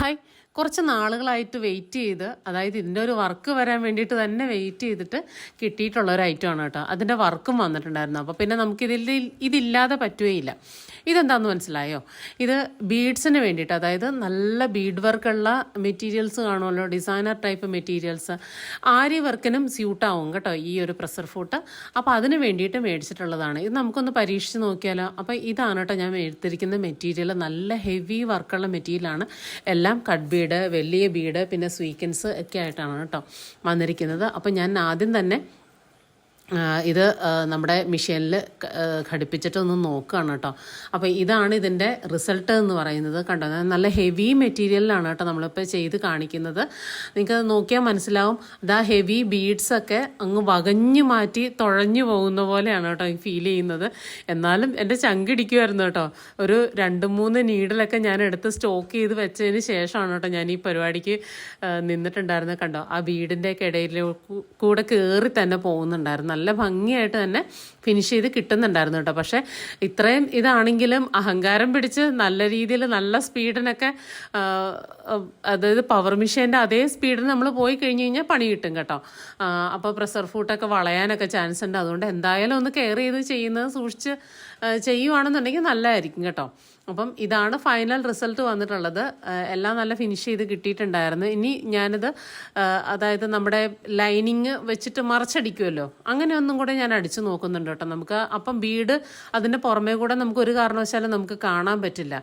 Hi. കുറച്ച് നാളുകളായിട്ട് wait ചെയ്ത് അതായത് ഇതിന്റെ ഒരു വർക്ക് വരാൻ വേണ്ടിയിട്ട് തന്നെ വെയിറ്റ് ചെയ്തിട്ട് കിട്ടിയിട്ടുള്ള ഒരു ഐറ്റം ആണ് കേട്ടോ. അതിന്റെ വർക്കും വന്നിട്ടുണ്ടായിരുന്നു. അപ്പോൾ പിന്നെ നമുക്ക് ഇതിൽ ഇതില്ലാതെ പറ്റുകയില്ല ഇതെന്താന്ന് മനസ്സിലായോ? ഇത് ബീഡ്സിന് വേണ്ടിയിട്ട് അതായത് നല്ല ബീഡ് വർക്കുള്ള മെറ്റീരിയൽസ് കാണുമല്ലോ ഡിസൈനർ ടൈപ്പ് മെറ്റീരിയൽസ് ആരി വർക്കിനും സ്യൂട്ടാവും കേട്ടോ ഈ ഒരു പ്രഷർ ഫുട്ട് അപ്പോൾ അതിന് വേണ്ടിയിട്ട് മേടിച്ചിട്ടുള്ളതാണ്. ഇത് നമുക്കൊന്ന് പരീക്ഷിച്ച് നോക്കിയാലോ? അപ്പോൾ ഇതാണ് കേട്ടോ ഞാൻ എടുത്തിരിക്കുന്ന മെറ്റീരിയൽ നല്ല ഹെവി വർക്കുള്ള മെറ്റീരിയലാണ് എല്ലാം കട്ട് ബീഡ് വലിയ ബീഡ് പിന്നെ സ്വീക്കൻസ് ഒക്കെ ആയിട്ടാണ് കേട്ടോ വന്നിരിക്കുന്നത്. അപ്പോൾ ഞാൻ ആദ്യം തന്നെ ഇത് നമ്മുടെ മെഷീനിൽ ഘടിപ്പിച്ചിട്ടൊന്ന് നോക്കുകയാണ് കേട്ടോ. അപ്പോൾ ഇതാണ് ഇതിന്റെ റിസൾട്ട് എന്ന് പറയുന്നത് കണ്ടോ? നല്ല ഹെവി മെറ്റീരിയലിലാണ് കേട്ടോ നമ്മളിപ്പോൾ ചെയ്ത് കാണിക്കുന്നത്. നിങ്ങൾക്ക് നോക്കിയാൽ മനസ്സിലാവും. ഇതാ ഹെവി ബീഡ്സ് ഒക്കെ അങ്ങ് വകഞ്ഞു മാറ്റി തുഴഞ്ഞു പോകുന്ന പോലെയാണ് കേട്ടോ ഫീൽ ചെയ്യുന്നത്. എന്നാലും എന്റെ ചങ്കിടിക്കുമായിരുന്നു കേട്ടോ. ഒരു രണ്ട് മൂന്ന് നീഡിലൊക്കെ ഞാൻ എടുത്ത് സ്റ്റോക്ക് ചെയ്ത് വെച്ചതിന് ശേഷമാണ് കേട്ടോ ഞാൻ ഈ പരിപാടിക്ക് നിന്നിട്ടുണ്ടായിരുന്നത് കണ്ടോ? ആ ബീഡിന്റെയൊക്കെ ഇടയിൽ കൂടെ കയറി തന്നെ പോകുന്നുണ്ടായിരുന്നു. നല്ല ഭംഗിയായിട്ട് തന്നെ ഫിനിഷ് ചെയ്ത് കിട്ടുന്നുണ്ടായിരുന്നു കേട്ടോ. പക്ഷേ ഇത്രയും ഇതാണെങ്കിലും അഹങ്കാരം പിടിച്ച് നല്ല രീതിയിൽ നല്ല സ്പീഡിനൊക്കെ അതായത് പവർ മെഷീന്റെ അതേ സ്പീഡിന് നമ്മൾ പോയി കഴിഞ്ഞ് കഴിഞ്ഞാൽ പണി കിട്ടും കേട്ടോ. അപ്പോൾ പ്രഷർ ഫൂട്ടൊക്കെ വളയാനൊക്കെ ചാൻസ് ഉണ്ട്. അതുകൊണ്ട് എന്തായാലും ഒന്ന് കെയർ ചെയ്ത് ചെയ്യുന്നത് സൂക്ഷിച്ച് ചെയ്യുവാണെന്നുണ്ടെങ്കിൽ നല്ലതായിരിക്കും കേട്ടോ. അപ്പം ഇതാണ് ഫൈനൽ റിസൾട്ട് വന്നിട്ടുള്ളത്. എല്ലാം നല്ല ഫിനിഷ് ചെയ്ത് കിട്ടിയിട്ടുണ്ടായിരുന്നു. ഇനി ഞാനിത് അതായത് നമ്മുടെ ലൈനിങ് വെച്ചിട്ട് മറച്ചടിക്കുമല്ലോ അങ്ങനെ ഒന്നും കൂടെ ഞാൻ അടിച്ചു നോക്കുന്നുണ്ട് കേട്ടോ നമുക്ക്. അപ്പം ബീഡ് അതിന്റെ പുറമേ കൂടെ നമുക്ക് ഒരു കാരണവശാലും നമുക്ക് കാണാൻ പറ്റില്ല.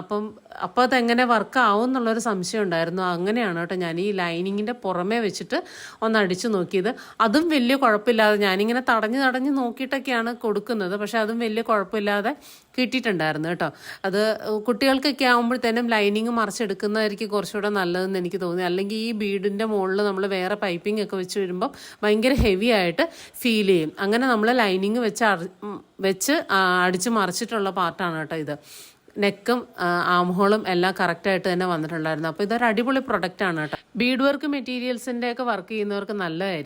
അപ്പം അപ്പോൾ അതെങ്ങനെ വർക്ക് ആവും എന്നുള്ളൊരു സംശയം ഉണ്ടായിരുന്നു. അങ്ങനെയാണ് കേട്ടോ ഞാൻ ഈ ലൈനിങ്ങിന്റെ പുറമേ വെച്ചിട്ട് ഒന്ന് അടിച്ചു നോക്കിയത്. അതും വലിയ കുഴപ്പമില്ലാതെ ഞാനിങ്ങനെ തടഞ്ഞ് തടഞ്ഞ് നോക്കിയിട്ടൊക്കെയാണ് കൊടുക്കുന്നത്. പക്ഷേ അതും വലിയ കുഴപ്പമില്ലാതെ കിട്ടിയിട്ടുണ്ടായിരുന്നു കേട്ടോ. അത് കുട്ടികൾക്കൊക്കെ ആകുമ്പോഴത്തേനും ലൈനിങ് മറിച്ചെടുക്കുന്നതായിരിക്കും കുറച്ചുകൂടെ നല്ലതെന്ന് എനിക്ക് തോന്നി. അല്ലെങ്കിൽ ഈ ബീഡിന്റെ മുകളിൽ നമ്മൾ വേറെ പൈപ്പിംഗ് ഒക്കെ വെച്ച് വരുമ്പം ഭയങ്കര ഹെവി ആയിട്ട് ഫീൽ ചെയ്യും. അങ്ങനെ നമ്മൾ ലൈനിങ് വെച്ച് വെച്ച് അടിച്ച് മറിച്ചിട്ടുള്ള പാർട്ടാണ് കേട്ടോ ഇത്. നെക്കും ആംഹോളും എല്ലാം കറക്റ്റായിട്ട് തന്നെ വന്നിട്ടുണ്ടായിരുന്നു. അപ്പോൾ ഇതൊരു അടിപൊളി പ്രൊഡക്റ്റാണ് കേട്ടോ. ബീഡ് വർക്ക് മെറ്റീരിയൽസിന്റെ ഒക്കെ വർക്ക് ചെയ്യുന്നവർക്ക് നല്ലതായിരിക്കും.